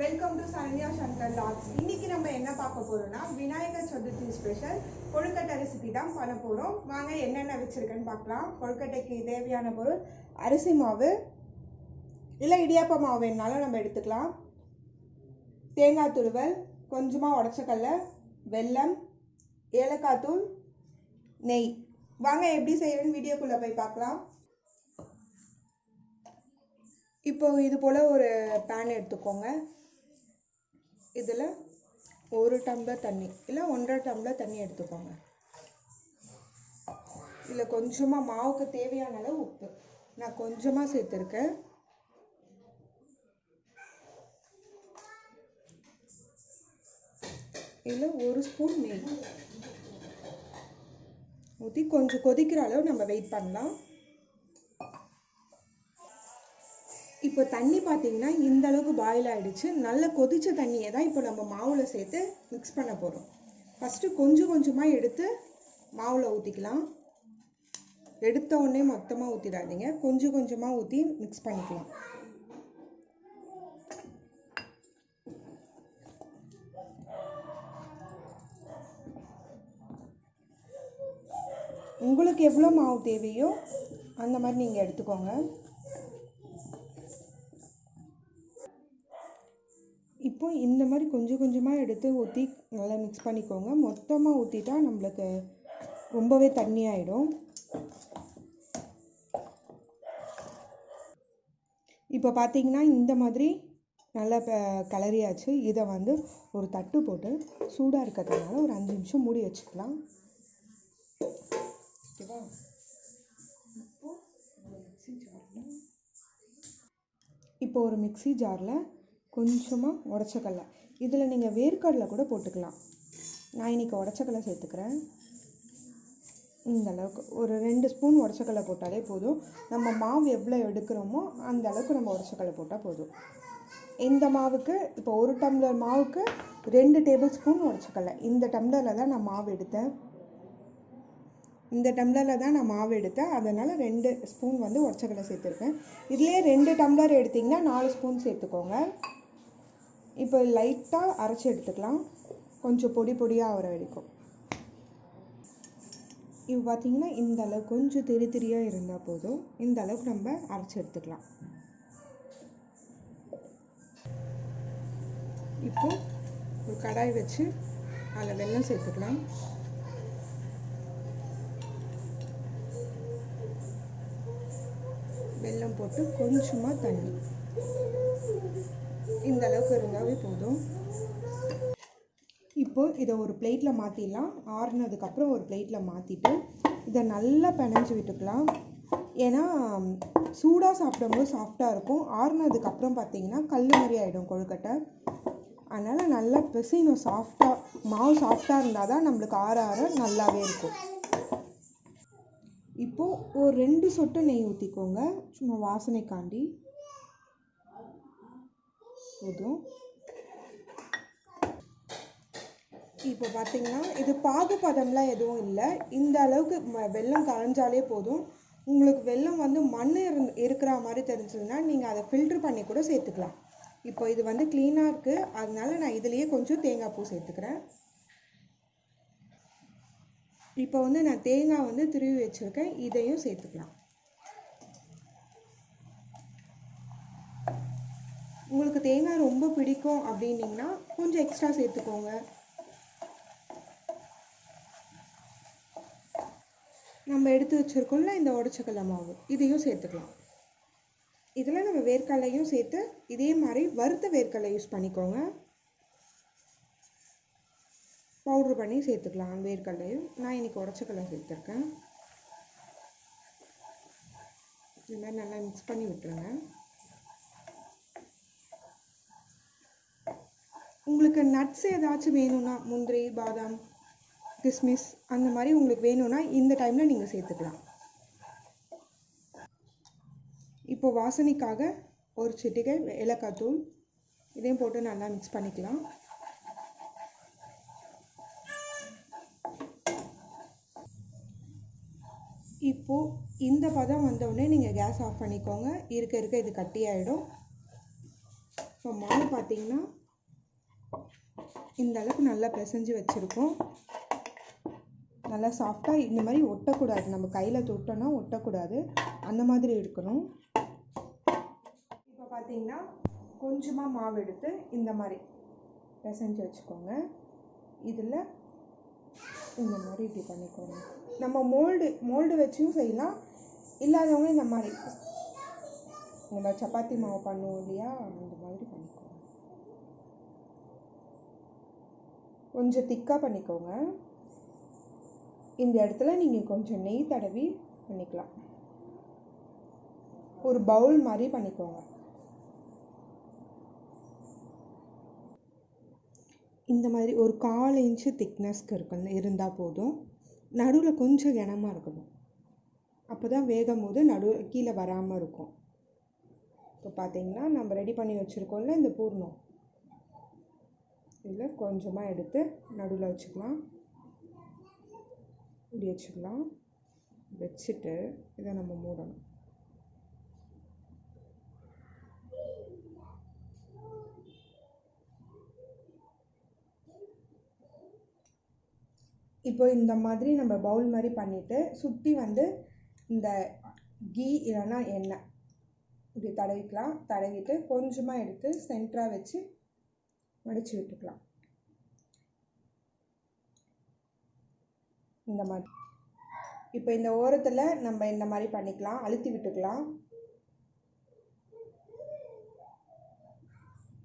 Welcome to Saranya Shankar logs இன்னைக்கு நம்ம என்ன பார்க்க போறோம்னா விநாயகர் சதுர்த்தி ஸ்பெஷல் கொழுக்கட்டை ரெசிபி தான் பண்ண போறோம். வாங்க என்னென்ன வச்சிருக்கேன்னு பார்க்கலாம். கொழுக்கட்டைக்கு தேவையான பொருள் அரிசி மாவு இல்லை இடியாப்ப மாவு வேணாலும் நம்ம எடுத்துக்கலாம். தேங்காய் துருவல் கொஞ்சமாக உடச்சக்கல்ல வெல்லம் ஏலக்காய் தூள் நெய். வாங்க எப்படி செய்யறேன்னு வீடியோக்குள்ளே போய் பார்க்கலாம். இப்போது இது போல் ஒரு பேன் எடுத்துக்கோங்க. இதில் ஒரு டம்ளர் தண்ணி இல்லை ஒன்றரை டம்ளர் தண்ணி எடுத்துக்கோங்க. இதில் கொஞ்சமாக மாவுக்கு தேவையான அளவு உப்பு. நான் கொஞ்சமாக சேர்த்துருக்கேன். இதில் ஒரு ஸ்பூன் நெய். ஊற்றி கொஞ்சம் கொதிக்கிற அளவு நம்ம வெயிட் பண்ணலாம். இப்போ தண்ணி பார்த்தீங்கன்னா இந்த அளவுக்கு பாயில் ஆகிடுச்சு நல்ல கொதிச்ச தண்ணியை தான் இப்போ நம்ம மாவில் சேர்த்து மிக்ஸ் பண்ண போகிறோம் ஃபஸ்ட்டு கொஞ்சம் கொஞ்சமாக எடுத்து மாவில் ஊற்றிக்கலாம் எடுத்த உடனே மொத்தமாக ஊற்றிடாதீங்க கொஞ்சம் கொஞ்சமாக ஊற்றி மிக்ஸ் பண்ணிக்கலாம். உங்களுக்கு எவ்வளோ மாவு தேவையோ அந்த மாதிரி நீங்கள் எடுத்துக்கோங்க. இந்த மாதிரி கொஞ்சம் கொஞ்சமாக எடுத்து ஊற்றி நல்லா மிக்ஸ் பண்ணிக்கோங்க. மொத்தமாக ஊற்றிட்டா நம்மளுக்கு ரொம்பவே தண்ணி ஆகிடும் இப்போ பார்த்தீங்கன்னா இந்த மாதிரி நல்லா கலரியாச்சு இதை வந்து ஒரு தட்டு போட்டு சூடாக இருக்கிறதுனால ஒரு அஞ்சு நிமிஷம் மூடி வச்சுக்கலாம். ஓகேவா? இப்போ ஒரு மிக்ஸி ஜாரில் கொஞ்சமாக உடச்சக்கடலை இதில் நீங்கள் வேர்க்கடலை கூட போட்டுக்கலாம். நான் இன்றைக்கி உடச்சக்கடலை சேர்த்துக்கிறேன். இந்த அளவுக்கு ஒரு ரெண்டு ஸ்பூன் உடச்சக்கடலை போட்டாலே போதும். நம்ம மாவு எவ்வளோ எடுக்கிறோமோ அந்த அளவுக்கு நம்ம உடச்சக்கடலை போட்டால் போதும். இந்த மாவுக்கு இப்போ ஒரு டம்ளர் மாவுக்கு ரெண்டு டேபிள் ஸ்பூன் உடச்சக்கடலை இந்த டம்ளரில் தான் நான் மாவு எடுத்தேன். இந்த டம்ளரில் தான் நான் மாவு எடுத்தேன். அதனால் ரெண்டு ஸ்பூன் வந்து உடச்சக்கடலை சேர்த்துருக்கேன். இதுலேயே ரெண்டு டம்ளர் எடுத்திங்கன்னா நாலு ஸ்பூன் சேர்த்துக்கோங்க. இப்போ லைட்டாக அரைச்சி எடுத்துக்கலாம். கொஞ்சம் பொடி பொடியாக ஆகிற வரைக்கும். இப்போ பார்த்திங்கன்னா இந்த அளவு கொஞ்சம் திரி திரியாக இருந்தால் போதும். இந்த அளவுக்கு நம்ம அரைச்சி எடுத்துக்கலாம். இப்போ ஒரு கடாய் வச்சு அதில் வெல்லம் சேர்த்துக்கலாம். வெல்லம் போட்டு கொஞ்சமாக தண்ணி. இந்த அளவுக்கு இருந்தாவே போதும். இப்போ இதை ஒரு பிளேட்டில் மாற்றிடலாம் ஆறுனதுக்கப்புறம் ஒரு பிளேட்டில் மாற்றிட்டு இதை நல்லா பிணைஞ்சு விட்டுக்கலாம். ஏன்னா சூடாக சாப்பிடும்போது சாஃப்டாக இருக்கும். ஆறுனதுக்கப்புறம் பார்த்தீங்கன்னா கல் மாதிரி ஆகிடும் கொழுக்கட்டை. அதனால் நல்லா பிசையணும். சாஃப்டாக மாவு சாஃப்டாக இருந்தால் தான் நம்மளுக்கு ஆற ஆற நல்லாவே இருக்கும். இப்போது ஒரு ரெண்டு சொட்டு நெய் ஊற்றிக்கோங்க சும்மா வாசனைக்காண்டி. போதும். இப்போ பார்த்தீங்கன்னா இது பாகுபதம்லாம் எதுவும் இல்லை. இந்த அளவுக்கு ம- வெல்லம் கரைஞ்சாலே போதும். உங்களுக்கு வெள்ளம் வந்து மண் இருந் இருக்கிற மாதிரி தெரிஞ்சதுன்னா நீங்கள் அதை ஃபில்ட்ரு பண்ணி கூட சேர்த்துக்கலாம். இப்போ இது வந்து க்ளீனாக இருக்குது அதனால நான் இதுலேயே கொஞ்சம் தேங்காய் பூ சேர்த்துக்கிறேன். இப்போ வந்து நான் தேங்காய் வந்து திருவி வச்சுருக்கேன். இதையும் சேர்த்துக்கலாம். உங்களுக்கு தேங்காய் ரொம்ப பிடிக்கும் அப்படின்னீங்கன்னா கொஞ்சம் எக்ஸ்ட்ரா சேர்த்துக்கோங்க. நம்ம எடுத்து வச்சிருக்கோம்ல இந்த உடச்சக்கல்ல மாவு. இதையும் சேர்த்துக்கலாம். இதில் நம்ம வேர்க்கடலையும் சேர்த்து இதே மாதிரி வறுத்த வேர்க்கடலை யூஸ் பண்ணிக்கோங்க. பவுட்ரு பண்ணி சேர்த்துக்கலாம் வேர்க்கடலையும். நான் இன்னைக்கு உடச்சக்கல்ல சேர்த்துருக்கேன். இந்த மாதிரி நல்லா மிக்ஸ் பண்ணி விட்டுருங்க. உங்களுக்கு நட்ஸ் ஏதாச்சும் வேணும்னா முந்திரி பாதாம் கிஸ்மிஸ் அந்த மாதிரி உங்களுக்கு வேணும்னா இந்த டைமில் நீங்கள் சேர்த்துக்கலாம். இப்போ வாசனைக்காக ஒரு சிட்டிகை ஏலக்காய் தூள் இதையும் போட்டு நல்லா மிக்ஸ் பண்ணிக்கலாம். இப்போது இந்த பதம் வந்தவுடனே நீங்கள் கேஸ் ஆஃப் பண்ணிக்கோங்க. இருக்க இருக்க இது கட்டி ஆகிடும் ஸோ மாவு பார்த்தீங்கன்னா இந்த அளவுக்கு நல்லா பிசைஞ்சு வச்சுருக்கோம். நல்லா சாஃப்டாக இந்த மாதிரி ஒட்டக்கூடாது. நம்ம கையில் தொட்டோன்னா ஒட்டக்கூடாது. அந்த மாதிரி இருக்கணும் இப்போ பார்த்தீங்கன்னா கொஞ்சமாக மாவு எடுத்து இந்த மாதிரி பிசைஞ்சு வச்சுக்கோங்க. இதில் இந்த மாதிரி இப்படி பண்ணிக்கோங்க. நம்ம மோல்டு மோல்டு வச்சும் செய்யலாம். இல்லாதவங்க இந்த மாதிரி. நம்ம சப்பாத்தி மாவு பண்ணுவோம் இல்லையா? அந்த மாதிரி பண்ணிக்கோங்க. கொஞ்சம் திக்காக பண்ணிக்கோங்க. இந்த இடத்துல நீங்கள் கொஞ்சம் நெய் தடவி பண்ணிக்கலாம். ஒரு பவுல் மாதிரி பண்ணிக்கோங்க. இந்த மாதிரி ஒரு கால் இன்ச்சு திக்னஸ்க்கு இருக்கணும் இருந்தால் போதும். நடுவில் கொஞ்சம் கனமாக இருக்கணும். அப்போ தான் வேகும் போது நடு கீழே வராமல் இருக்கும். இப்போ பார்த்தீங்கன்னா நம்ம ரெடி பண்ணி வச்சுருக்கோம்ல இந்த பூர்ணம். இதில் கொஞ்சமாக எடுத்து நடுவில் வச்சுக்கலாம். இப்படி வச்சுக்கலாம். வச்சுட்டு இதை நம்ம மூடணும். இப்போ இந்த மாதிரி நம்ம பவுல் மாதிரி பண்ணிவிட்டு சுற்றி வந்து இந்த கீ இல்லைன்னா எண்ணெய். இப்படி தடவிக்கலாம். தடவிட்டு கொஞ்சமாக எடுத்து சென்டராக வச்சு மடித்து விட்டுக்கலாம். இந்த மாதிரி இப்போ இந்த ஓரத்தில் நம்ம இந்த மாதிரி பண்ணிக்கலாம். அழுத்தி விட்டுக்கலாம்.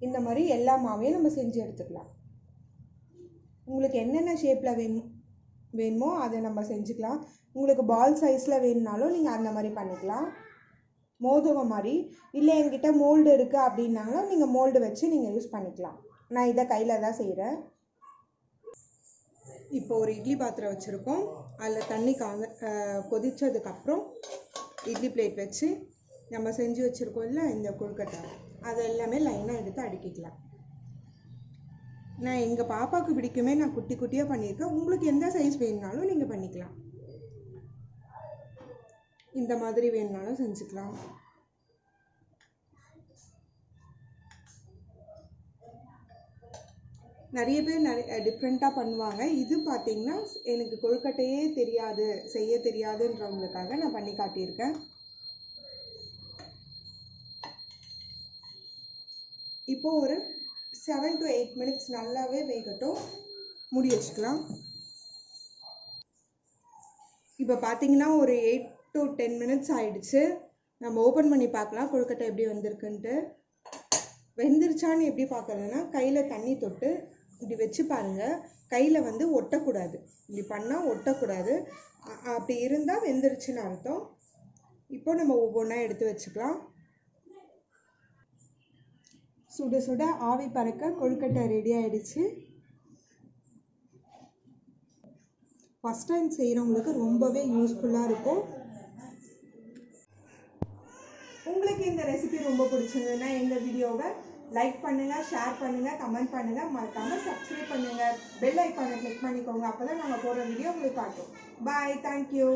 இந்த மாதிரி எல்லா மாவையும் நம்ம செஞ்சு எடுத்துக்கலாம். உங்களுக்கு என்னென்ன ஷேப்பில் வேணும் வேணுமோ அதை நம்ம செஞ்சுக்கலாம். உங்களுக்கு பால் சைஸில் வேணுனாலும் நீங்கள் அந்த மாதிரி பண்ணிக்கலாம். மோதகம் மாதிரி. இல்லை என்கிட்ட மோல்டு இருக்குது அப்படின்னாலும் நீங்கள் மோல்டு வச்சு நீங்கள் யூஸ் பண்ணிக்கலாம். நான் இதை கையில் தான் செய்கிறேன் இப்போ ஒரு இட்லி பாத்திரம் வச்சுருக்கோம். அதில் தண்ணி காந்த கொதித்ததுக்கப்புறம் இட்லி பிளேட் வச்சு நம்ம செஞ்சு வச்சுருக்கோம்ல இந்த கொழுக்கட்டை. அதை எல்லாமே லைனாக எடுத்து அடுக்கிக்கலாம். நான் எங்கள் பாப்பாவுக்கு பிடிக்குமே நான் குட்டி குட்டியாக பண்ணியிருக்கேன். உங்களுக்கு எந்த சைஸ் வேணுனாலும் நீங்கள் பண்ணிக்கலாம். இந்த மாதிரி வேணுனாலும் செஞ்சுக்கலாம். நிறைய பேர் நிறைய டிஃப்ரெண்ட்டாக பண்ணுவாங்க. இது பார்த்தீங்கன்னா எனக்கு கொழுக்கட்டையே தெரியாது செய்ய தெரியாதுன்றவங்களுக்காக நான் பண்ணி காட்டியிருக்கேன். இப்போ ஒரு செவன் டு எயிட் மினிட்ஸ் நல்லாவே வேகட்டும். மூடி வச்சுக்கலாம். இப்போ பார்த்தீங்கன்னா ஒரு எயிட் டு டென் மினிட்ஸ் ஆயிடுச்சு. நம்ம ஓப்பன் பண்ணி பார்க்கலாம் கொழுக்கட்டை எப்படி வந்திருக்குன்ட்டு. வெந்துருச்சான்னு எப்படி பார்க்கறதுனா கையில் தண்ணி தொட்டு இப்படி வச்சு பாருங்கள் கையில் வந்து ஒட்டக்கூடாது. இப்படி பண்ணால் ஒட்டக்கூடாது. அப்படி இருந்தால் வெந்துருச்சுன்னு அர்த்தம். இப்போ நம்ம ஒவ்வொன்றா எடுத்து வச்சுக்கலாம். சுட சுட ஆவி பறக்க கொழுக்கட்டை ரெடி ஆயிடுச்சு. ஃபஸ்ட் டைம் செய்கிறவங்களுக்கு ரொம்பவே யூஸ்ஃபுல்லாக இருக்கும். உங்களுக்கு இந்த ரெசிபி ரொம்ப பிடிச்சிருந்ததுன்னா எங்கள் வீடியோவை லைக் பண்ணுங்கள் ஷேர் பண்ணுங்கள் கமெண்ட் பண்ணுங்கள் மறக்காமல் சப்ஸ்கிரைப் பண்ணுங்கள் பெல் ஐக்கானை கிளிக் பண்ணிக்கோங்க. அப்போ தான் நாங்கள் போடுற வீடியோ உங்களுக்கு காட்டும். Bye thank you